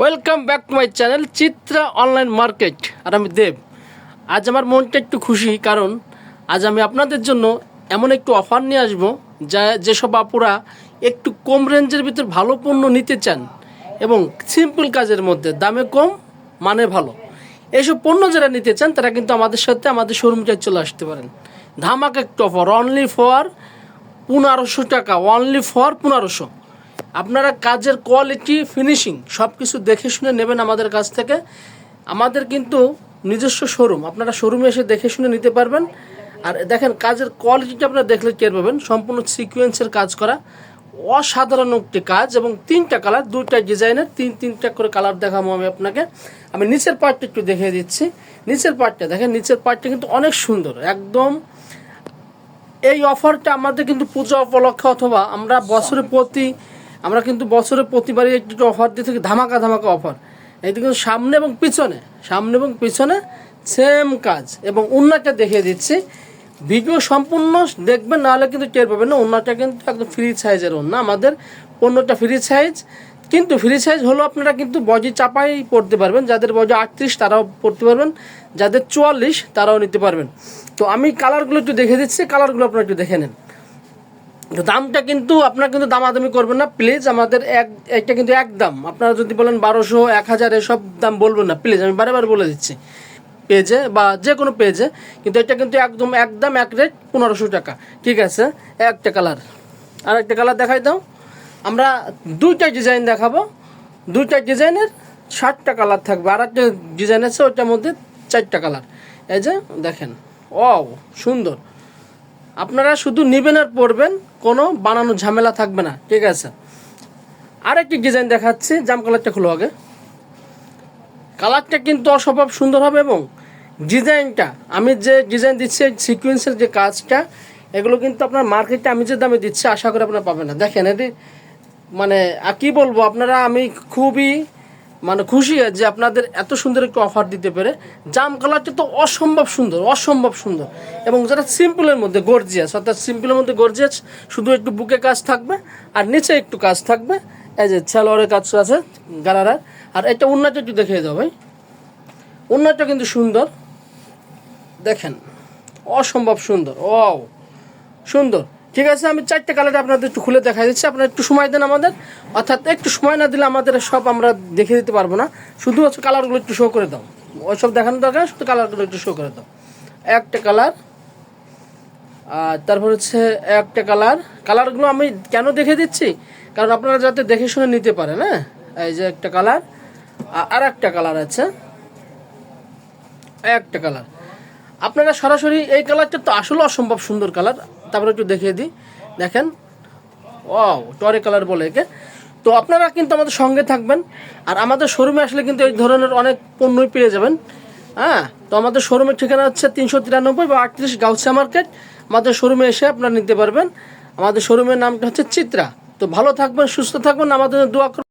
Welcome back to my channel Chitra online market আর আমি দেব। আজ আমার মনটা একটু খুশি, কারণ আজ আমি আপনাদের জন্য এমন একটু অফার নিয়ে আসব, যা যেসব আপুরা একটু কম রেঞ্জের ভিতর ভালো পণ্য নিতে চান এবং সিম্পল কাজের মধ্যে দামে কম মানে ভালো। এইসব পণ্য যারা নিতে চান, তারা কিন্তু আমাদের সাথে আমাদের শোরুমটায় চলে আসতে পারেন। ধামাক একটু অফার অনলি ফর পনেরোশো টাকা অনলি ফর পনেরোশো। আপনারা কাজের কোয়ালিটি ফিনিশিং সব কিছু দেখে শুনে নেবেন আমাদের কাছ থেকে। আমাদের কিন্তু নিজস্ব শোরুম আপনারা শোরুমে এসে দেখে শুনে নিতে পারবেন। আর দেখেন, কাজের কোয়ালিটিটা আপনারা দেখলে টের পাবেন, সম্পূর্ণ সিকোয়েন্সের কাজ করা। অসাধারণ একটি কাজ এবং তিনটা কালার দুইটা ডিজাইনের তিন, তিনটা করে কালার দেখাবো আমি আপনাকে। আমি নিচের পার্টটা একটু দেখিয়ে দিচ্ছি। নিচের পার্টটা দেখেন, নিচের পার্টটা কিন্তু অনেক সুন্দর, একদম। এই অফারটা আমাদের কিন্তু পূজা উপলক্ষে অথবা আমরা বছরে প্রতি আমরা কিন্তু বছরে প্রতিবারই একটু অফার দিয়ে থাকি, ধামাকা ধামাকা অফার এটা কিন্তু সামনে এবং পিছনে, সামনে এবং পিছনে সেম কাজ। এবং উন্নাটা দেখিয়ে দিচ্ছি। ভিডিও সম্পূর্ণ দেখবেন, নাহলে কিন্তু টের পাবেন না উন্নাটা কিন্তু একদম ফ্রি সাইজের ওন্না আমাদের পণ্যটা ফ্রি সাইজ কিন্তু ফ্রি সাইজ হলো আপনারা কিন্তু বজি চাপাই পড়তে পারবেন। যাদের বজি আটত্রিশ, তারাও পড়তে পারবেন। যাদের চুয়াল্লিশ, তারাও নিতে পারবেন। তো আমি কালারগুলো একটু দেখে দিচ্ছি কালারগুলো আপনারা একটু দেখে নেন। দামটা কিন্তু আপনারা কিন্তু দামাদামি করবেন না প্লিজ আমাদের এক, একটা কিন্তু এক দাম। আপনারা যদি বলেন বারোশো এক হাজার এসব দাম বলবেন না প্লিজ আমি বারে বারে বলে দিচ্ছি। পেজে বা যে কোনো পেজে, কিন্তু এটা কিন্তু একদম একদম এক রেট পনেরোশো টাকা। ঠিক আছে? একটা কালার আর একটা কালার দেখাই দাও। আমরা দুইটা ডিজাইন দেখাবো। দুইটা ডিজাইনের ষাটটা কালার থাকবে। আর একটা ডিজাইন আছে, ওইটার মধ্যে চারটা কালার এই যে দেখেন। ও সুন্দর। আপনারা শুধু নেবেন আর পড়বেন কোনো বানানো ঝামেলা থাকবে না, ঠিক আছে? আরেকটি ডিজাইন দেখাচ্ছি, জাম কালারটা খুলো আগে। কালারটা কিন্তু অস্বভাব সুন্দর হবে এবং ডিজাইনটা, আমি যে ডিজাইন দিচ্ছি সিকুয়েন্সের যে কাজটা, এগুলো কিন্তু আপনার মার্কেটে আমি যে দামে দিচ্ছি, আশা করি আপনারা পাবেন না। দেখেন, এটি মানে আর কি বলব, আপনারা আমি খুবই মানে খুশি হয় যে আপনাদের এত সুন্দর একটু অফার দিতে পেরে। জাম কালারটা তো অসম্ভব সুন্দর অসম্ভব সুন্দর। এবং যেটা সিম্পলের মধ্যে গর্জিয়াস অর্থাৎ সিম্পলের মধ্যে গর্জিয়াস শুধু একটু বুকে কাজ থাকবে, আর নিচে একটু কাজ থাকবে। এই যে ছেলোয়ারের কাজ আছে, গারারার। আর এটা উন্নতটা একটু দেখিয়ে দাও ভাই। উন্নতটা কিন্তু সুন্দর। দেখেন, অসম্ভব সুন্দর ও সুন্দর। ঠিক আছে, আমি চারটে কালার আপনাদের একটু খুলে দেখা দিচ্ছি। আপনারা একটু সময় দেন আমাদের। অর্থাৎ একটু সময় না দিলে আমাদের সব আমরা দেখে দিতে পারব না। শুধু হচ্ছে কালারগুলো একটু শো করে দাও। ওইসব দেখানোর দরকার শুধু কালারগুলো একটু শো করে দাও। একটা কালার আর তারপর হচ্ছে একটা কালার কালারগুলো আমি কেন দেখে দিচ্ছি? কারণ আপনারা যাতে দেখে শুনে নিতে পারেন হ্যাঁ? এই যে একটা কালার আর একটা কালার আছে। একটা কালার আপনারা সরাসরি এই কালারটা তো আসলে অসম্ভব সুন্দর কালার তারপরে একটু দেখিয়ে দিই। দেখেন। ও টরে কালার বলে একে। তো আপনারা কিন্তু আমাদের সঙ্গে থাকবেন। আর আমাদের শোরুমে আসলে কিন্তু এই ধরনের অনেক পণ্যই পেয়ে যাবেন। হ্যাঁ তো আমাদের শোরুমের ঠিকানা হচ্ছে তিনশো তিরানব্বই বা আটত্রিশ গাউসিয়া মার্কেট। আমাদের শোরুমে এসে আপনারা নিতে পারবেন। আমাদের শোরুমের নামটা হচ্ছে চিত্রা। তো ভালো থাকবেন, সুস্থ থাকবেন। আমাদের দোয়া।